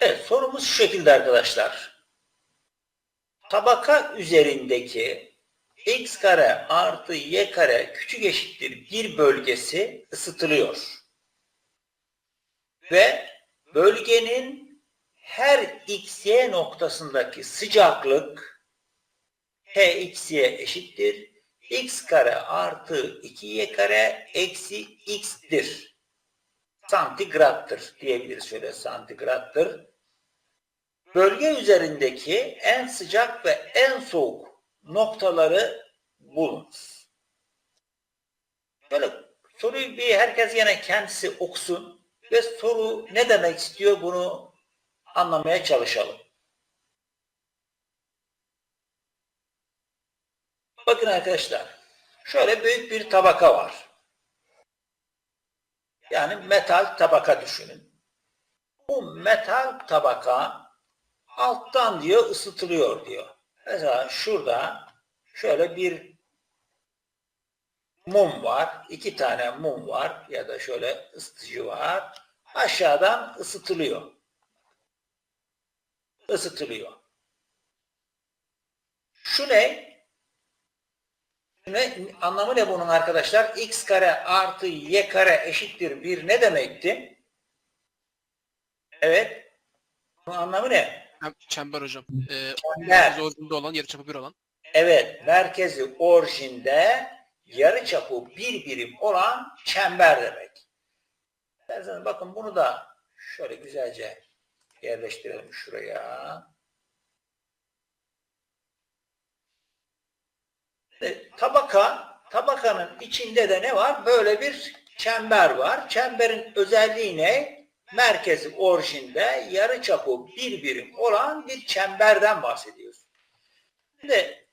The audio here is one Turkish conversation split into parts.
Evet sorumuz şu şekilde arkadaşlar. Tabaka üzerindeki x kare artı y kare küçük eşittir bir bölgesi ısıtılıyor. Ve bölgenin her xy noktasındaki sıcaklık hxy eşittir x kare artı 2y kare eksi x'tir. Santigrattır diyebiliriz şöyle santigrattır. Bölge üzerindeki en sıcak ve en soğuk noktaları bulunuz. Böyle soruyu bir herkes yine kendisi okusun ve soru ne demek istiyor bunu anlamaya çalışalım. Bakın arkadaşlar, şöyle büyük bir tabaka var. Yani metal tabaka düşünün. Bu metal tabaka alttan diyor ısıtılıyor diyor. Mesela şurada şöyle bir mum var. iki tane mum var ya da şöyle ısıtıcı var. Aşağıdan ısıtılıyor. Isıtılıyor. Şu ne? Ne, anlamı ne bunun arkadaşlar? x kare artı y kare eşittir bir ne demekti? Evet. Bunun anlamı ne? Çember hocam. Ee. Zorunda olan, yarıçapı bir olan. Evet. Merkezi orijinde yarıçapı bir birim olan çember demek. İsterseniz bakın bunu da şöyle güzelce yerleştirelim şuraya. E, tabaka, tabakanın içinde de ne var? Böyle bir çember var. Çemberin özelliği ne? Merkezi orijinde yarıçapı bir birim olan bir çemberden bahsediyoruz. Şimdi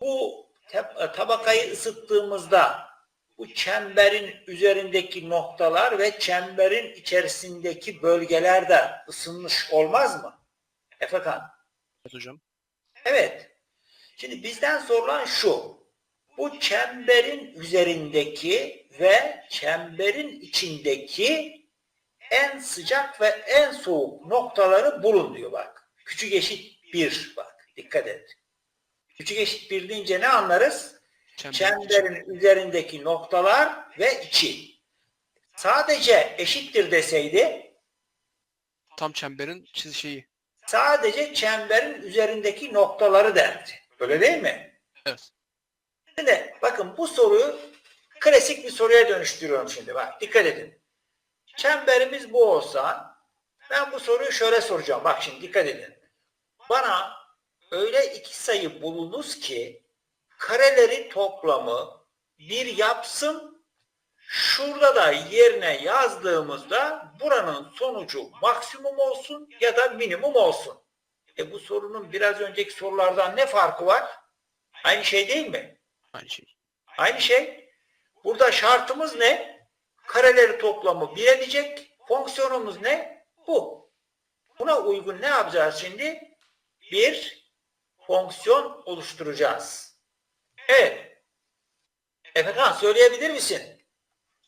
bu tab- tabakayı ısıttığımızda bu çemberin üzerindeki noktalar ve çemberin içerisindeki bölgeler de ısınmış olmaz mı? Efekan. Evet hocam. Evet. Şimdi bizden sorulan şu. Bu çemberin üzerindeki ve çemberin içindeki en sıcak ve en soğuk noktaları bulun diyor bak. Küçük eşit bir bak. Dikkat et. Küçük eşit bir deyince ne anlarız? Çember. Çemberin üzerindeki noktalar ve içi. Sadece eşittir deseydi Tam çemberin çiz şeyi. sadece çemberin üzerindeki noktaları derdi. Öyle değil mi? Evet. Şimdi bakın bu soruyu klasik bir soruya dönüştürüyorum şimdi. Bak dikkat edin. Çemberimiz bu olsa ben bu soruyu şöyle soracağım. Bak şimdi dikkat edin. Bana öyle iki sayı bulunuz ki kareleri toplamı bir yapsın. Şurada da yerine yazdığımızda buranın sonucu maksimum olsun ya da minimum olsun. E bu sorunun biraz önceki sorulardan ne farkı var? Aynı şey değil mi? Aynı şey. Aynı şey. Burada şartımız ne? Kareleri toplamı bir edecek. Fonksiyonumuz ne? Bu. Buna uygun ne yapacağız şimdi? Bir fonksiyon oluşturacağız. Evet. Efekan söyleyebilir misin?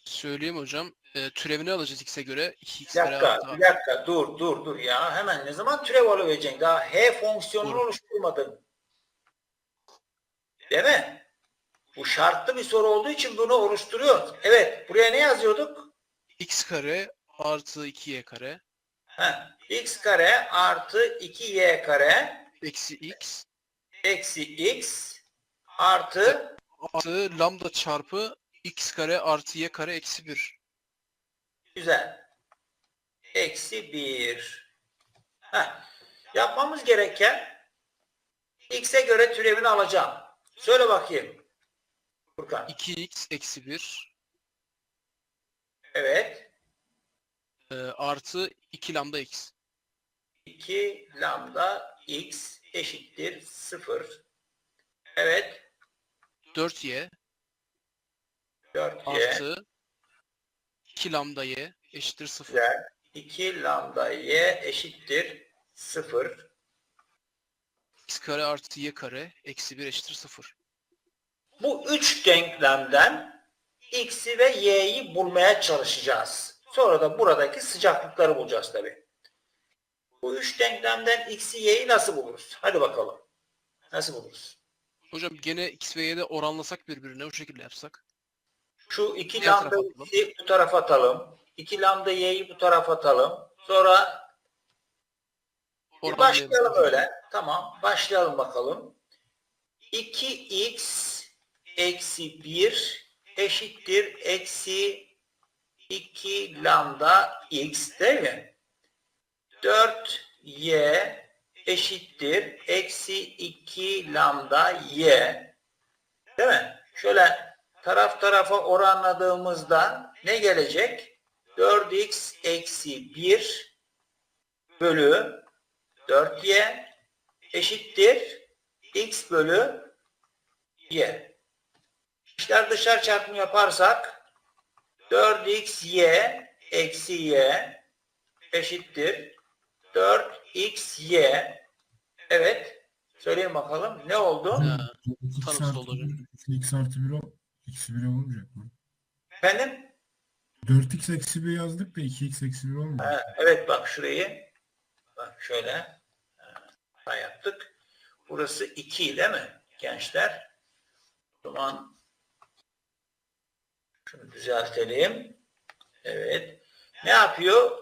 Söyleyeyim hocam. Ee, türevini alacağız x'e göre. 2x Bir dakika, artı bir dakika. Dur, dur, dur ya. Hemen ne zaman türev alıvereceksin? Daha h fonksiyonunu Dur. oluşturmadın. Değil mi? Bu şartlı bir soru olduğu için bunu oluşturuyoruz. Evet, buraya ne yazıyorduk? x kare artı 2y kare Heh, x kare artı 2y kare eksi x eksi x artı artı lambda çarpı x kare artı y kare eksi 1. güzel. Eksi 1. Heh, yapmamız gereken x'e göre türevini alacağım. Söyle bakayım. Furkan. 2x eksi 1 Evet. e, artı 2 lambda x. 2 lambda x eşittir 0. Evet. 4y 4y. artı 2 lambda y eşittir 0. Güzel. 2 lambda y eşittir 0. x kare artı y kare eksi 1 eşittir 0. Bu üç denklemden x'i ve y'yi bulmaya çalışacağız. Sonra da buradaki sıcaklıkları bulacağız tabi. Bu üç denklemden x'i y'yi nasıl buluruz? Hadi bakalım. Nasıl buluruz? Hocam gene x ve y'de oranlasak birbirine o şekilde yapsak. Şu iki Diğer lambda x'i bu tarafa atalım. İki lambda y'yi bu tarafa atalım. Sonra Oranlayalım. başlayalım öyle. Tamam. Başlayalım bakalım. 2x eksi 1 eşittir eksi 2 lambda x değil mi? 4y eşittir eksi 2 lambda y. Değil mi? Şöyle taraf tarafa oranladığımızda ne gelecek? 4x eksi 1 bölü 4y eşittir x bölü y. İşler dışarı çarpımı yaparsak 4xy eksi y eşittir 4xy. Evet. Söyleyin bakalım. Ne oldu? Ha, X artı X artı 1 ol. Eksi 1 olmayacak mı? Efendim? 4x eksi 1 yazdık da 2x eksi 1 olmuyor. Ha, evet bak şurayı. Bak şöyle. Ha, yaptık. Burası 2 değil mi gençler? O zaman şunu düzeltelim. Evet. Ne yapıyor?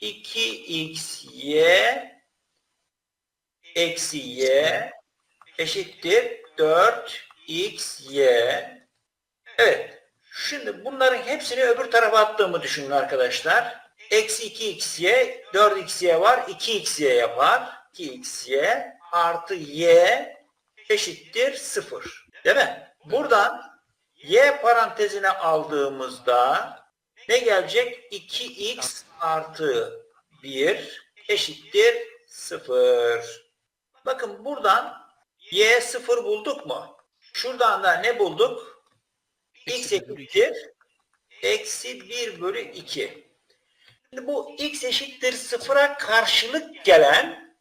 2xy eksi y eşittir 4xy. Evet. Şimdi bunların hepsini öbür tarafa attığımı düşünün arkadaşlar. Eksi 2xy, 4xy var, 2xy yapar. 2xy artı y eşittir 0. Değil mi? Buradan y parantezine aldığımızda ne gelecek? 2x artı 1 eşittir 0. Bakın buradan y 0 bulduk mu? Şuradan da ne bulduk? x eşittir eksi 1 bölü 2. Şimdi bu x eşittir sıfıra karşılık gelen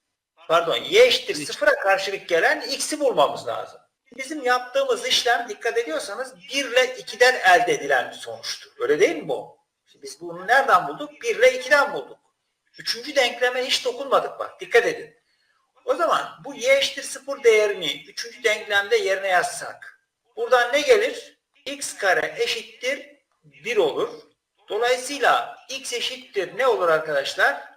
pardon y eşittir Hiç. sıfıra karşılık gelen x'i bulmamız lazım. Bizim yaptığımız işlem dikkat ediyorsanız 1 ile 2'den elde edilen bir sonuçtur. Öyle değil mi bu? Şimdi biz bunu nereden bulduk? 1 ile 2'den bulduk. Üçüncü denkleme hiç dokunmadık bak. Dikkat edin. O zaman bu y eşittir 0 değerini üçüncü denklemde yerine yazsak. Buradan ne gelir? x kare eşittir 1 olur. Dolayısıyla x eşittir ne olur arkadaşlar?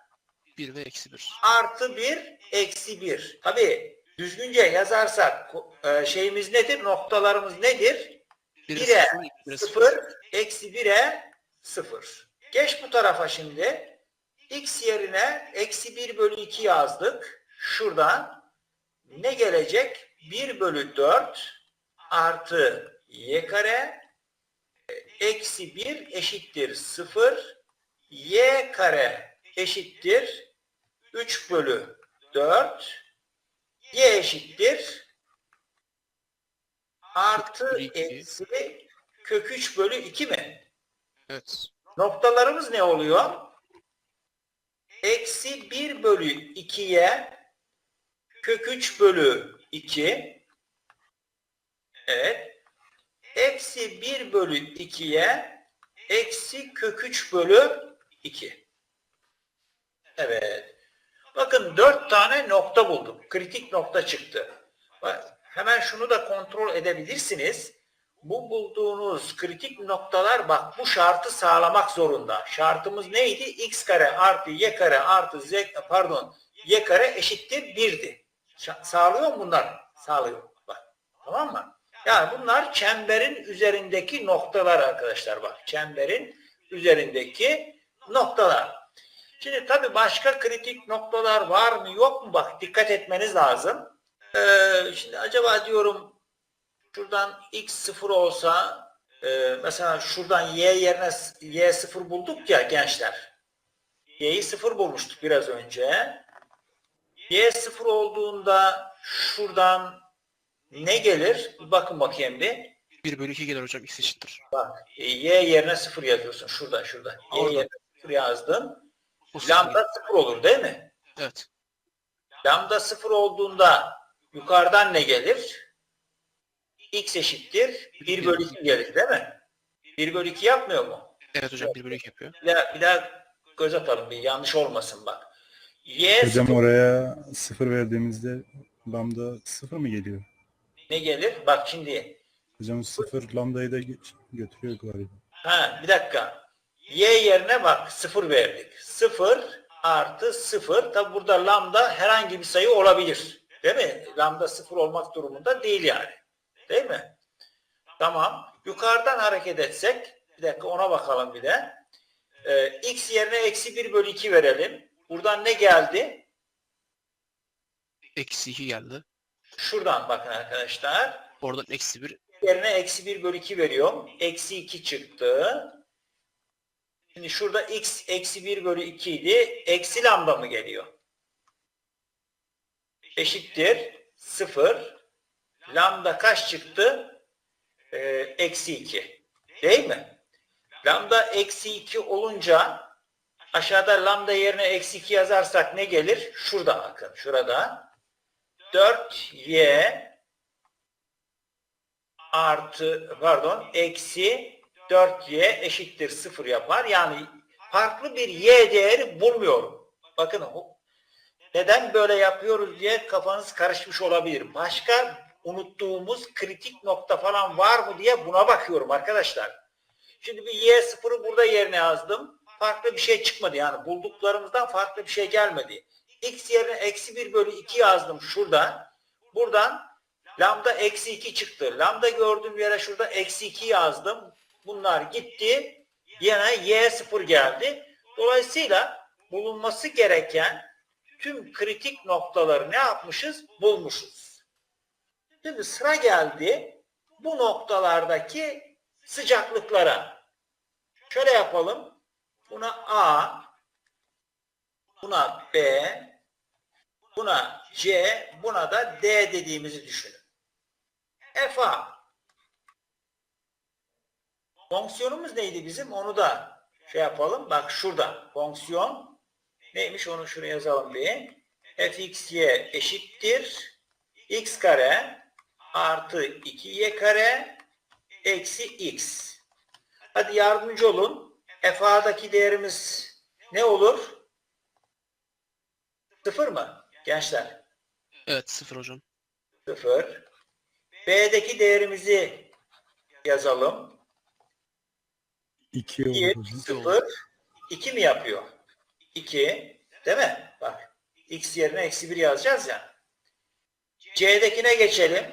1 ve eksi 1. Artı 1 eksi 1. Tabi düzgünce yazarsak e, şeyimiz nedir? Noktalarımız nedir? 1'e Bire 0, 2'ye 0. 0 eksi 1'e 0. Geç bu tarafa şimdi. x yerine eksi 1 bölü 2 yazdık. Şuradan ne gelecek? 1 bölü 4 artı y kare eksi 1 eşittir 0 y kare eşittir 3 bölü 4 y eşittir artı eksi kök 3 bölü 2 mi? Evet. Noktalarımız ne oluyor? Eksi 1 bölü 2'ye kök 3 bölü 2 evet eksi 1 bölü 2'ye eksi kök 3 bölü 2 evet bakın 4 tane nokta bulduk kritik nokta çıktı Bak, hemen şunu da kontrol edebilirsiniz bu bulduğunuz kritik noktalar bak bu şartı sağlamak zorunda. Şartımız neydi? x kare artı y kare artı z pardon y kare eşittir 1'di. Şa- Sağlıyor mu bunlar? Sağlıyor. Bak. Tamam mı? Yani bunlar çemberin üzerindeki noktalar arkadaşlar bak. Çemberin üzerindeki noktalar. Şimdi tabii başka kritik noktalar var mı yok mu? Bak dikkat etmeniz lazım. Ee, şimdi acaba diyorum şuradan x sıfır olsa e, mesela şuradan y yerine y sıfır bulduk ya gençler. y'yi sıfır bulmuştuk biraz önce. y sıfır olduğunda şuradan ne gelir? Bir bakın bakayım bir. 1 bölü 2 gelir hocam x eşittir. Bak y yerine sıfır yazıyorsun şurada şurada. Y Orada. yerine sıfır yazdın. Lambda sıfır olur değil mi? Evet. Lambda sıfır olduğunda yukarıdan ne gelir? x eşittir 1 bölü 2 gelir değil mi? 1 bölü 2 yapmıyor mu? Evet hocam 1 bölü 2 yapıyor. Bir daha, bir daha göz atalım bir yanlış olmasın bak. Y Hocam sıfır oraya sıfır verdiğimizde lambda sıfır mı geliyor? ne gelir? Bak şimdi. Hocam sıfır lambdayı da götürüyor galiba. Ha bir dakika. Y yerine bak sıfır verdik. Sıfır artı sıfır. Tabi burada lambda herhangi bir sayı olabilir. Değil mi? Lambda sıfır olmak durumunda değil yani. Değil mi? Tamam. Yukarıdan hareket etsek bir dakika ona bakalım bir de. Ee, x yerine eksi 1 bölü 2 verelim. Buradan ne geldi? Eksi 2 geldi. Şuradan bakın arkadaşlar. Oradan eksi 1. yerine eksi 1 bölü 2 veriyorum. Eksi 2 çıktı. Şimdi şurada x eksi 1 bölü 2 idi. Eksi lambda mı geliyor? Eşittir 0. Lambda kaç çıktı? Ee, eksi 2. Değil mi? Lambda eksi 2 olunca aşağıda lambda yerine eksi 2 yazarsak ne gelir? Şurada bakın. Şurada. 4y artı pardon eksi 4y eşittir 0 yapar. Yani farklı bir y değeri bulmuyorum. Bakın neden böyle yapıyoruz diye kafanız karışmış olabilir. Başka unuttuğumuz kritik nokta falan var mı diye buna bakıyorum arkadaşlar. Şimdi bir y sıfırı burada yerine yazdım. Farklı bir şey çıkmadı yani bulduklarımızdan farklı bir şey gelmedi. x yerine eksi 1 bölü 2 yazdım şurada. Buradan Lambda eksi 2 çıktı. Lambda gördüğüm yere şurada eksi 2 yazdım. Bunlar gitti. Yine y sıfır geldi. Dolayısıyla bulunması gereken tüm kritik noktaları ne yapmışız? Bulmuşuz. Şimdi sıra geldi bu noktalardaki sıcaklıklara. Şöyle yapalım. Buna A, buna B, buna C, buna da D dediğimizi düşünün. FA. Fonksiyonumuz neydi bizim? Onu da şey yapalım. Bak şurada. Fonksiyon neymiş? Onu şuraya yazalım bir. fxy eşittir. x kare artı 2y kare eksi x. Hadi yardımcı olun. FA'daki değerimiz ne olur? Sıfır mı? Gençler. Evet 0 hocam. 0. B'deki değerimizi yazalım. 2 olur 1, hocam. 0, 2 mi yapıyor? 2, değil mi? Bak, x yerine eksi 1 yazacağız ya. C'dekine geçelim.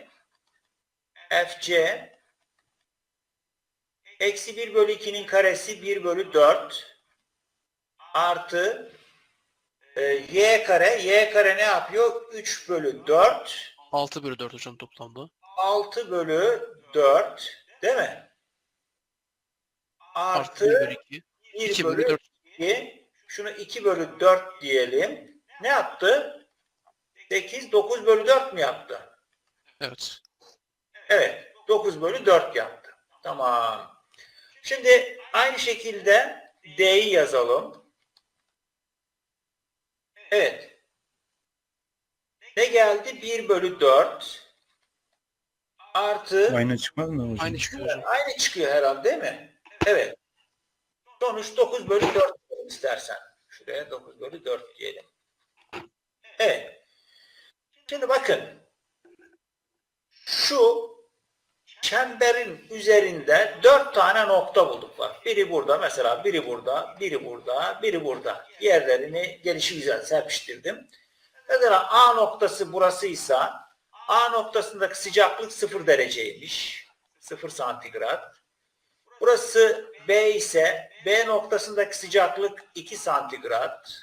FC eksi 1 bölü 2'nin karesi 1 bölü 4 artı e, y kare. Y kare ne yapıyor? 3 bölü 4 6 bölü 4 hocam toplamda. 6 bölü 4 değil mi? Artı 1 Artı bölü 2. 1 2 bölü bölü 4. 2. Şunu 2 bölü 4 diyelim. Ne yaptı? 8, 9 bölü 4 mü yaptı? Evet. Evet. 9 bölü 4 yaptı. Tamam. Şimdi aynı şekilde D'yi yazalım. Evet. Ne geldi? 1 bölü 4 artı Aynı çıkmaz mı hocam? Aynı çıkıyor hocam. Aynı çıkıyor herhalde değil mi? Evet. Sonuç 9 bölü 4 diyelim istersen. Şuraya 9 bölü 4 diyelim. Evet. Şimdi bakın. Şu çemberin üzerinde 4 tane nokta bulduk var. Biri burada mesela, biri burada, biri burada, biri burada. Yerlerini gelişi güzel serpiştirdim. Mesela A noktası burasıysa A noktasındaki sıcaklık 0 dereceymiş. 0 santigrat. Burası B ise B noktasındaki sıcaklık 2 santigrat.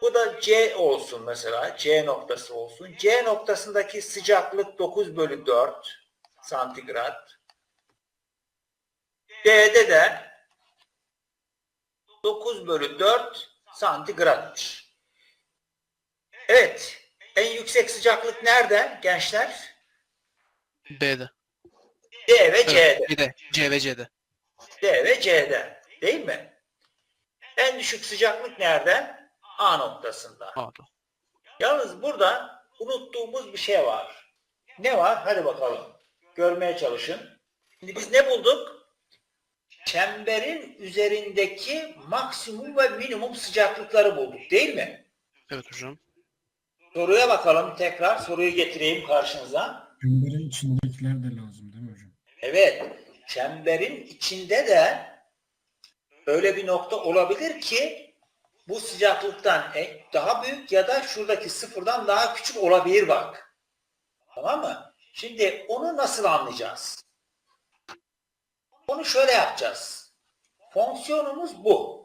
Bu da C olsun mesela. C noktası olsun. C noktasındaki sıcaklık 9 bölü 4 santigrat. D'de de 9 bölü 4 santigratmış. Evet. En yüksek sıcaklık nerede gençler? B'de. D ve C'de. Evet, C'de. C ve C'de. D ve C'de. Değil mi? En düşük sıcaklık nerede? A noktasında. A'da. Yalnız burada unuttuğumuz bir şey var. Ne var? Hadi bakalım. Görmeye çalışın. Şimdi biz ne bulduk? Çemberin üzerindeki maksimum ve minimum sıcaklıkları bulduk değil mi? Evet hocam. Soruya bakalım tekrar. Soruyu getireyim karşınıza. Çemberin içindekiler de lazım? Evet. Çemberin içinde de öyle bir nokta olabilir ki bu sıcaklıktan e- daha büyük ya da şuradaki sıfırdan daha küçük olabilir bak. Tamam mı? Şimdi onu nasıl anlayacağız? Onu şöyle yapacağız. Fonksiyonumuz bu.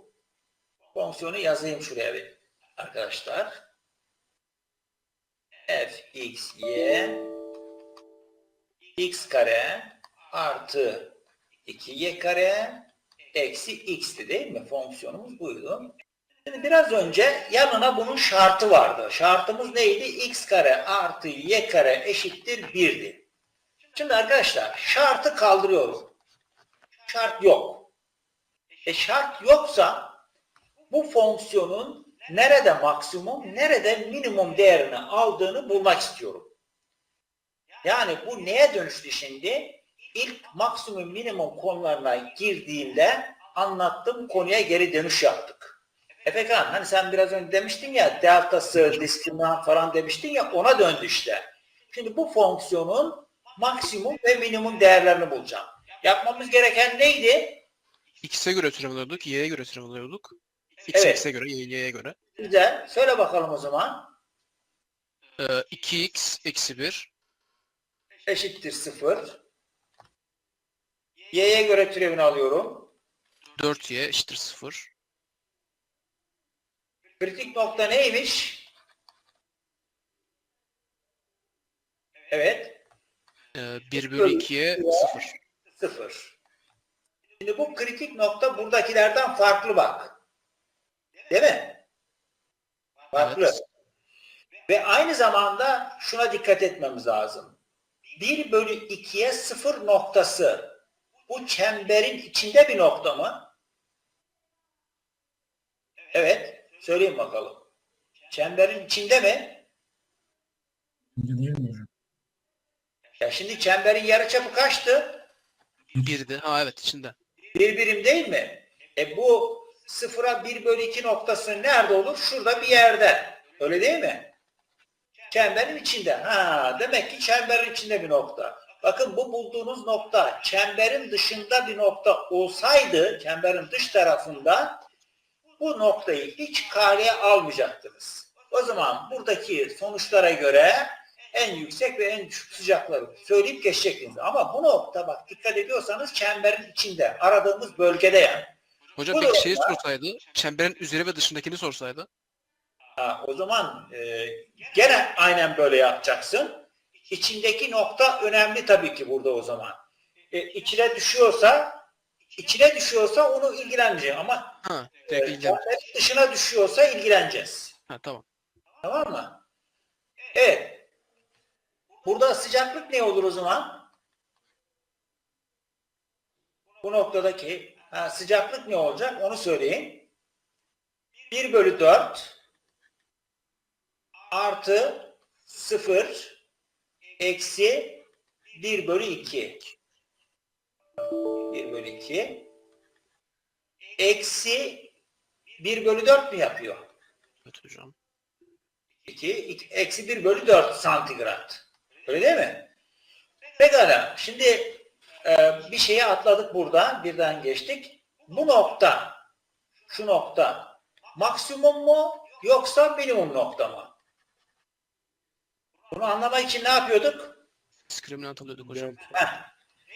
Fonksiyonu yazayım şuraya bir arkadaşlar. f x y x kare artı 2y kare eksi x'ti değil mi? Fonksiyonumuz buydu. Şimdi biraz önce yanına bunun şartı vardı. Şartımız neydi? x kare artı y kare eşittir 1'di. Şimdi arkadaşlar şartı kaldırıyorum. Şart yok. E şart yoksa bu fonksiyonun nerede maksimum, nerede minimum değerini aldığını bulmak istiyorum. Yani bu neye dönüştü şimdi? İlk maksimum minimum konularına girdiğimde anlattığım konuya geri dönüş yaptık. Efekan hani sen biraz önce demiştin ya deltası, diskriminant falan demiştin ya ona döndü işte. Şimdi bu fonksiyonun maksimum ve minimum değerlerini bulacağım. Yapmamız gereken neydi? X'e göre türev alıyorduk, Y'ye göre türev alıyorduk. X Evet. X'e göre, Y, Y'ye göre. Güzel. Söyle bakalım o zaman. Ee, 2X eksi 1. Eşittir 0. Y'ye göre türevini alıyorum. 4Y eşittir 0. Kritik nokta neymiş? Evet. Ee, 1 bölü 2'ye 0. 0. Şimdi bu kritik nokta buradakilerden farklı bak. Değil mi? Farklı. Evet. Ve aynı zamanda şuna dikkat etmemiz lazım. 1 bölü 2'ye 0 noktası bu çemberin içinde bir nokta mı? Evet. Söyleyin bakalım. Çemberin içinde mi? Değil mi hocam? Ya şimdi çemberin yarıçapı kaçtı? 1'di. Ha evet içinde. Bir birim değil mi? E bu sıfıra 1 bölü 2 noktası nerede olur? Şurada bir yerde. Öyle değil mi? Çemberin içinde. Ha, demek ki çemberin içinde bir nokta. Bakın bu bulduğunuz nokta çemberin dışında bir nokta olsaydı, çemberin dış tarafında bu noktayı hiç kareye almayacaktınız. O zaman buradaki sonuçlara göre en yüksek ve en düşük sıcakları söyleyip geçecektiniz. Ama bu nokta bak dikkat ediyorsanız çemberin içinde aradığımız bölgede yani. Hocam Bu peki şeyi durumda- sorsaydı, çemberin üzeri ve dışındakini sorsaydı. Ha, o zaman e, gene aynen böyle yapacaksın. İçindeki nokta önemli tabii ki burada o zaman. E, içine düşüyorsa içine düşüyorsa onu ilgilenmeyeceğim ama Ha, e, dışına düşüyorsa ilgileneceğiz. Ha tamam. Tamam mı? Evet. Burada sıcaklık ne olur o zaman? Bu noktadaki ha, sıcaklık ne olacak onu söyleyin. 1 bölü 4 artı 0 eksi 1 bölü 2. 1 bölü 2 eksi 1 bölü 4 mü yapıyor? Evet hocam. 2, eksi 1 bölü 4 santigrat. Öyle değil mi? Pekala. Şimdi e, bir şeyi atladık burada. Birden geçtik. Bu nokta, şu nokta maksimum mu yoksa minimum nokta mı? Bunu anlamak için ne yapıyorduk? Diskriminant alıyorduk hocam. Heh.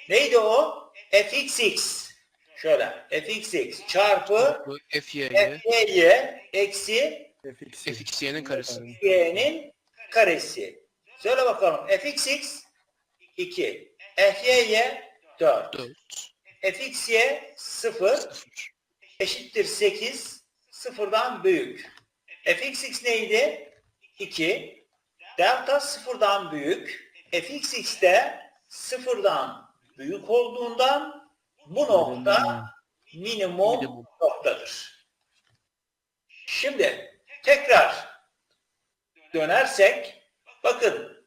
Neydi o? fxx. Şöyle. fxx çarpı Bu FY'ye, fyy eksi fx FXY'nin karesi. y'nin karesi. Söyle bakalım. fxx 2. fyy 4. 4, fxy 0 0. eşittir 8 sıfırdan büyük. fxx neydi? 2. Delta sıfırdan büyük. fxx de sıfırdan büyük olduğundan bu nokta minimum noktadır. Şimdi tekrar dönersek bakın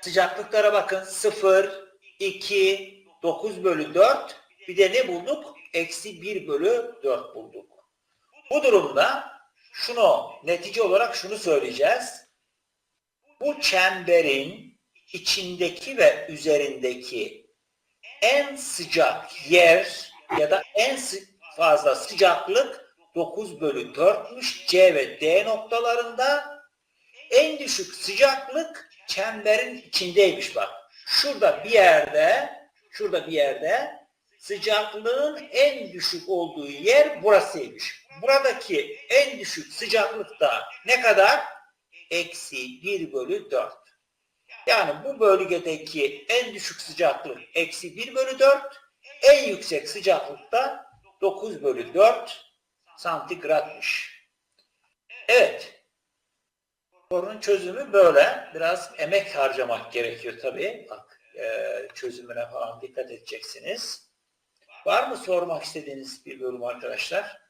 sıcaklıklara bakın 0, 2, 9 bölü 4 bir de ne bulduk? Eksi 1 bölü 4 bulduk. Bu durumda şunu netice olarak şunu söyleyeceğiz. Bu çemberin içindeki ve üzerindeki en sıcak yer ya da en fazla sıcaklık 9 bölü 4'müş C ve D noktalarında. En düşük sıcaklık çemberin içindeymiş bak. Şurada bir yerde, şurada bir yerde sıcaklığın en düşük olduğu yer burasıymış. Buradaki en düşük sıcaklık da ne kadar? Eksi 1 bölü 4. Yani bu bölgedeki en düşük sıcaklık eksi 1 bölü 4, en yüksek sıcaklık da 9 bölü 4 santigratmış. Evet. Sorunun çözümü böyle. Biraz emek harcamak gerekiyor tabii. Bak e, çözümüne falan dikkat edeceksiniz. Var mı sormak istediğiniz bir bölüm arkadaşlar?